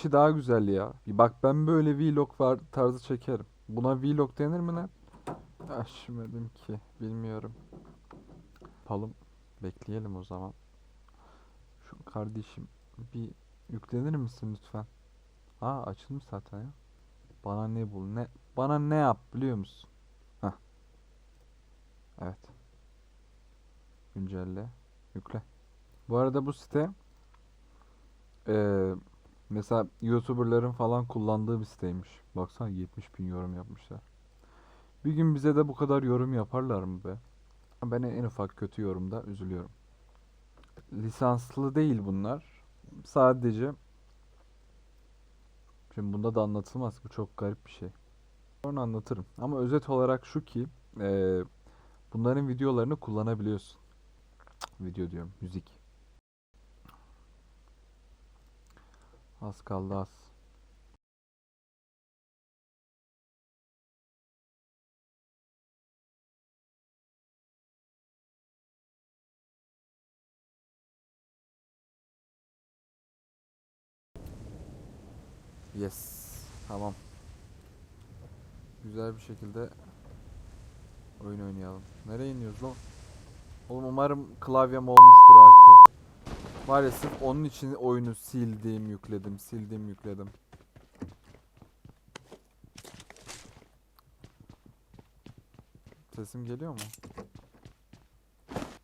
işi daha güzel ya. Bak ben böyle vlog var tarzı çekerim. Buna vlog denir mi lan? Açmadım ki. Bilmiyorum. Yapalım. Bekleyelim o zaman. Şu kardeşim bir yüklenir misin lütfen? Aa açılmış zaten ya. Bana ne bul ne bana ne yap biliyor musun? Heh. Evet. Güncelle. Yükle. Bu arada bu site eee, mesela YouTuber'ların falan kullandığı bir siteymiş. Baksana 70 bin yorum yapmışlar. Bir gün bize de bu kadar yorum yaparlar mı be? Ben en ufak kötü yorumda üzülüyorum. Lisanslı değil bunlar. Sadece Şimdi bunda da anlatılmaz. Bu çok garip bir şey. Sonra anlatırım. Ama özet olarak şu ki eee, bunların videolarını kullanabiliyorsun. Video diyorum. Müzik. Az kaldı az. Yes. Tamam. Güzel bir şekilde oyun oynayalım. Nereye iniyoruz lan? Oğlum umarım klavyem olmuştur AQ. Maalesef onun için oyunu sildim, yükledim, sildim, yükledim. Sesim geliyor mu?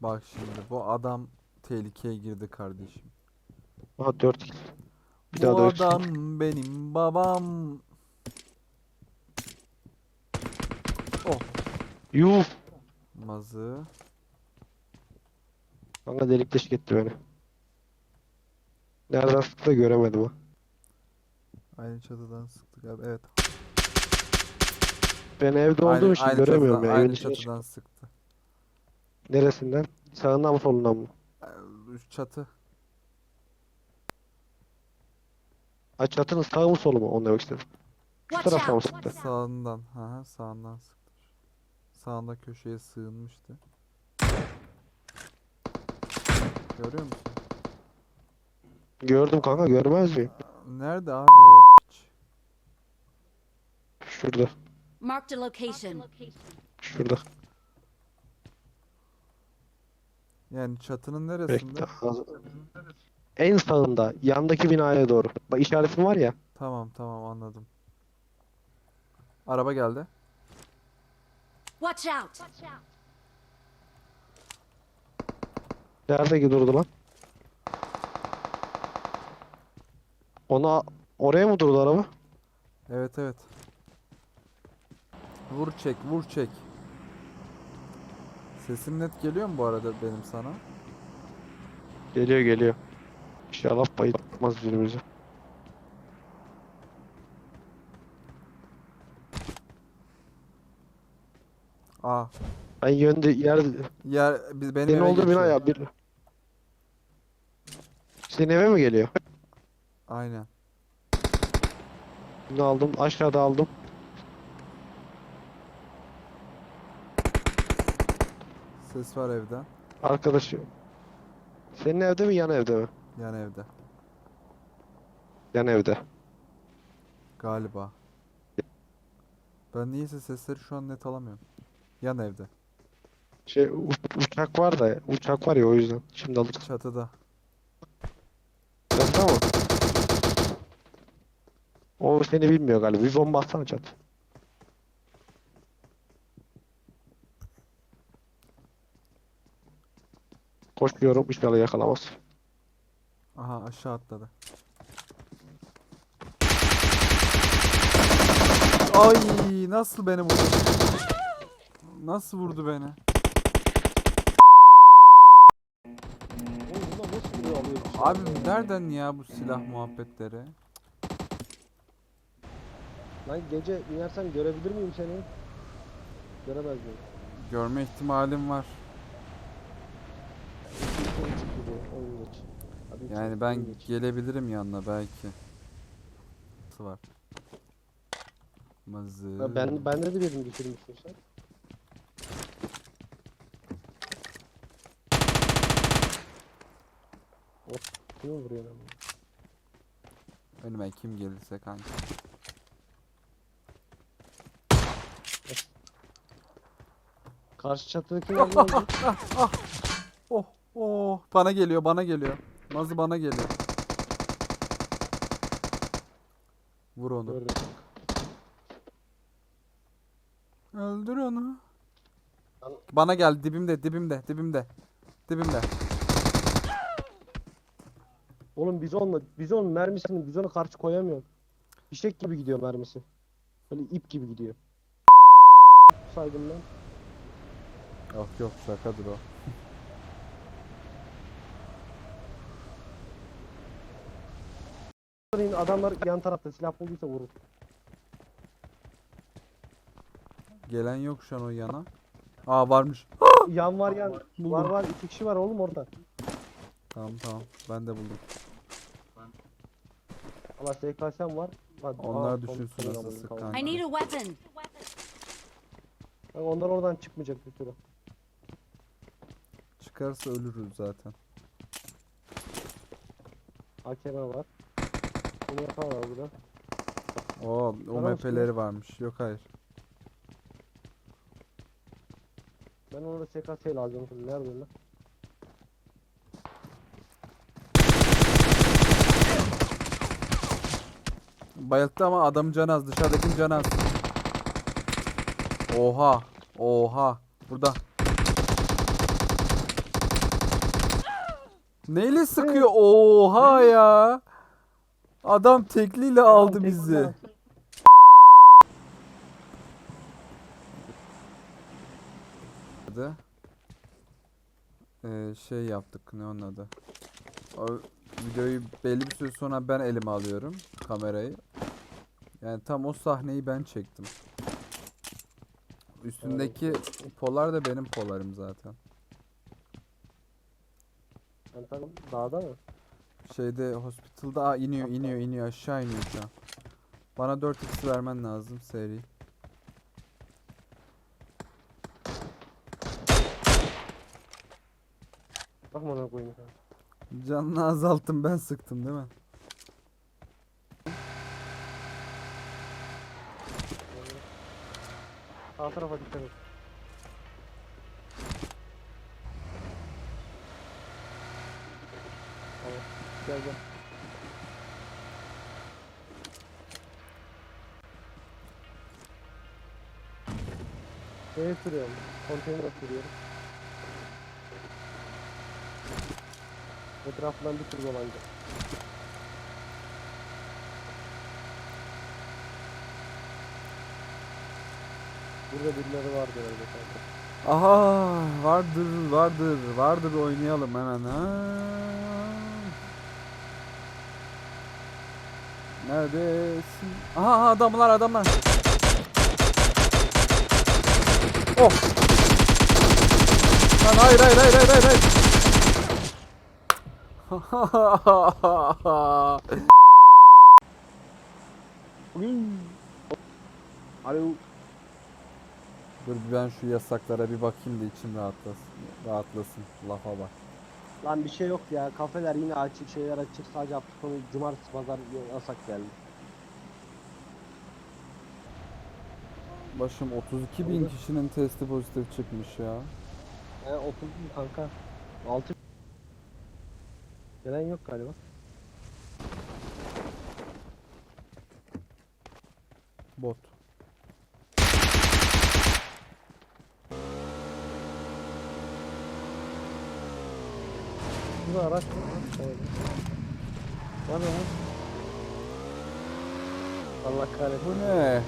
Bak şimdi bu adam tehlikeye girdi kardeşim. Aha 4 kill. Bir daha Bu da üç kill. adam benim babam. Oh, Yuh. mazı. Kanka delik deşik etti beni. Nereden sıktı da göremedim ha. Aynı çatıdan sıktık abi. Evet. Ben evde Aynı, olduğum için aynı göremiyorum çatıdan, ya. Evin aynı içine çık- çatıdan sıktı. Neresinden? Sağından mı solundan mı? Ee, Üst çatı. Ha çatının sağı mı solu mu? Onu demek istedim. Şu Watch taraftan mı out! sıktı? Sağından. Ha, sağından sıktı. Sağında köşeye sığınmıştı. Görüyor musun? Gördüm kanka görmez miyim? Nerede abi o piç? Şurada. Marked a location. Şurada. Yani çatının Bekle. neresinde? az- En sağında. Yandaki binaya doğru. Bak işaretim var ya. Tamam tamam anladım. Araba geldi. Watch out! Nerede durdu lan? Ona oraya mı durdu araba? Evet evet. Vur çek vur çek. Sesim net geliyor mu bu arada benim sana? Geliyor geliyor. İnşallah bayılmaz birbirimizi. Aa. Ben yönde yer Yer biz benim senin eve olduğu bina ya bir senin eve mi geliyor? Aynen. Bunu aldım aşağıda aldım. Ses var evden. Arkadaşı. Senin evde mi yan evde mi? Yan evde. Yan evde. Galiba. Ben niyeyse sesleri şu an net alamıyorum. Yan evde. Şey uçak var da uçak var ya o yüzden. Şimdi alırız. Çatıda. Çatıda mı? O seni bilmiyor galiba. Bir bomba atsana çat. Koşuyorum inşallah yakalamaz. Aha aşağı atladı. Ay nasıl beni vurdu? Nasıl vurdu beni? Abi nereden ya bu silah muhabbetleri? Lan gece inersen görebilir miyim seni? Göremez miyim? Görme ihtimalim var. Yani ben gelebilirim yanına belki. Nasıl var? Mazı. Ben bende de birini düşürmüşsün sen. Of, kimi vuruyor lan bu? Önüme kim gelirse kanka. Karşı çatıdaki nerede oldu? Oh oh bana geliyor bana geliyor. Nazı bana geliyor. Vur onu. Öldür onu. Lan- Bana gel dibimde dibimde dibimde. Dibimde. Oğlum bizonla bizon mermisini bizona karşı koyamıyorum. Fişek gibi gidiyor mermisi. Böyle ip gibi gidiyor. Saydım ben. Yok yok şakadır o. Adamlar yan tarafta silah bulduysa vurur. Gelen yok şu an o yana. Aa varmış. Yan var yan. Buldum. Var var iki kişi var oğlum orada. Tamam tamam ben de buldum. Allah SKS'm var. Hadi, Onlar düşünsün nasıl sık kanka. I need a weapon. Bak Onlar oradan çıkmayacak bir süre. Çıkarsa ölürüz zaten. AKM var. Bunu yaparlar burada. Oo o Bana mı MP'leri varmış. Yok hayır. Ben orada SKS ile alacağım şimdi. Nerede lan? Bayılttı ama adam canı az. Dışarıdakinin canı az. Oha. Oha. Burada. Neyle sıkıyor? Oha ya. Adam tekliyle aldı bizi. Hadi. Ee, şey yaptık. Ne onun adı? O videoyu belli bir süre sonra ben elime alıyorum kamerayı. Yani tam o sahneyi ben çektim. Üstündeki polar da benim polarım zaten. Tamam. Dağda mı? Şeyde hospital'da Aa, iniyor iniyor iniyor aşağı iniyor şu an. Bana 4x vermen lazım seri. Bak bana koyayım. sen. Canını azalttım ben sıktım değil mi? Sağ tarafa dikkat et. Tamam. Gel gel. Neye sürüyorum? Konteyner sürüyorum. Etrafından bir tur dolanacak. Burada birileri var herhalde kanka. Aha vardır vardır vardır oynayalım hemen ha. Neredesin? Aha aha, adamlar adamlar. Oh. Lan hayır hayır hayır hayır hayır. Alo. Dur ben şu yasaklara bir bakayım da içim rahatlasın. Rahatlasın. Lafa bak. Lan bir şey yok ya. Kafeler yine açık, şeyler açık. Sadece hafta sonu cumartesi pazar yasak geldi. Başım 32 bin Oldu. kişinin testi pozitif çıkmış ya. He oturdum kanka. 6 Gelen yok galiba. Bot. Burada araç. Var mı? Allah kahretsin. Bu ne?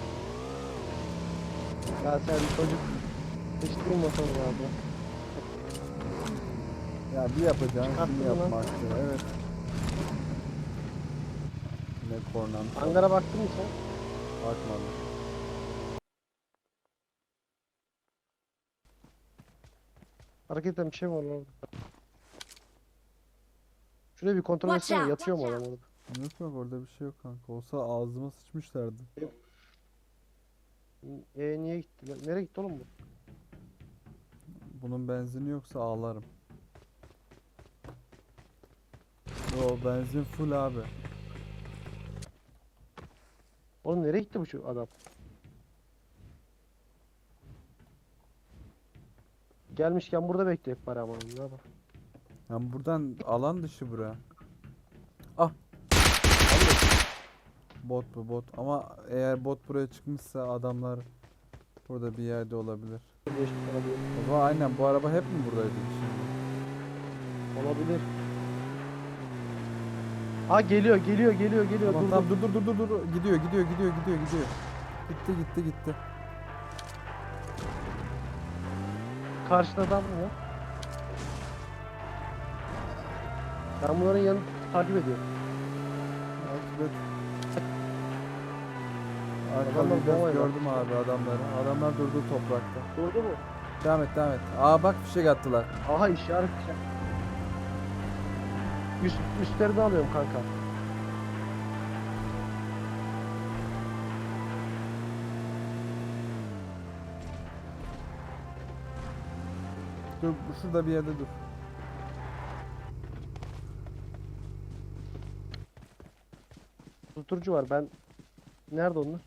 Ya sen çocuk hiç durmasan ya. Ya bir yapacağın Çıkarttın şunu lan. yapmaktı. Evet. Ne kornan. Hangara baktın mı sen? Bakmadım. Hareket eden bir şey var lan orada? Şuraya bir kontrol Watch etsene out, yatıyor mu watch adam orada? Yok yok orada bir şey yok kanka. Olsa ağzıma sıçmışlardı. E niye gitti? lan? Nereye gitti oğlum bu? Bunun benzini yoksa ağlarım. O benzin full abi. Oğlum nereye gitti bu şu adam? Gelmişken burada bekleyek bari ama. Ne yapalım? Yani buradan alan dışı bura. Bot bu bot ama eğer bot buraya çıkmışsa adamlar burada bir yerde olabilir. Zaman aynen bu araba hep mi buradaydı şimdi? Olabilir. Ha geliyor geliyor geliyor geliyor. Tamam dur, tamam dur. dur dur dur dur. Gidiyor gidiyor gidiyor gidiyor gidiyor. Gitti gitti gitti. Karşıda adam mı? Ben bunların yanını takip ediyorum. Takip et. Adamlar biraz gördüm abi adamları. Adamlar durdu toprakta. Durdu mu? Devam et devam et. Aa bak fişek attılar. Aha işaret işaret. Üst, üstlerini alıyorum kanka. Dur şurada bir yerde dur. Susturucu var ben... Nerede onlar?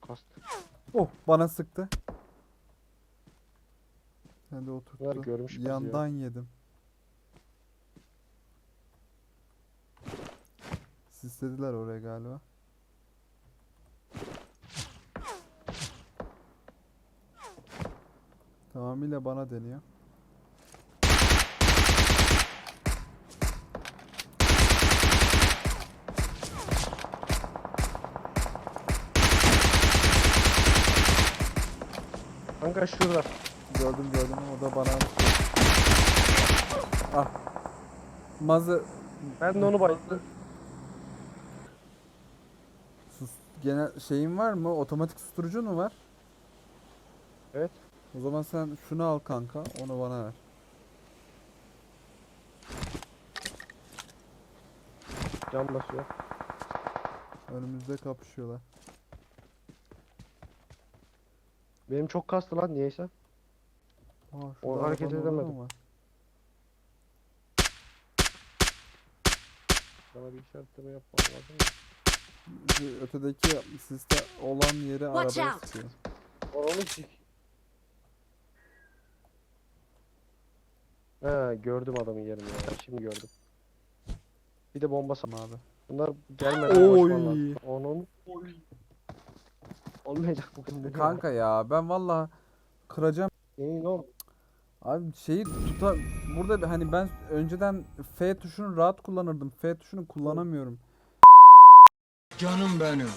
Kastı. Oh bana sıktı. Sen de oturttu. görmüş ya. Yandan yedim. Sislediler oraya galiba. Tamamıyla bana deniyor. Kanka şurada. Gördüm gördüm o da bana Ah. Mazı Ben de onu bayıldım. sus genel şeyin var mı? Otomatik susturucun mu var? Evet. O zaman sen şunu al kanka, onu bana ver. Can basıyor. Önümüzde kapışıyorlar. Benim çok kastı lan niyeyse. Aa, O şurada hareket arabanın orada edemedim. mı var? Sana bir işaretleme yapmam lazım. da. Şu ötedeki siste olan yere Watch arabaya out. sıkıyor. Onu sik. He gördüm adamın yerini ya. Şimdi gördüm. Bir de bomba sa- Tamam abi. Bunlar gelmeden Oy. koşman lazım. Onun Olmayacak bugün dedi. Kanka ya ben valla kıracağım. Yeni ne oldu? Abi şeyi tuta burada bir- hani ben önceden F tuşunu rahat kullanırdım. F tuşunu kullanamıyorum. Canım benim.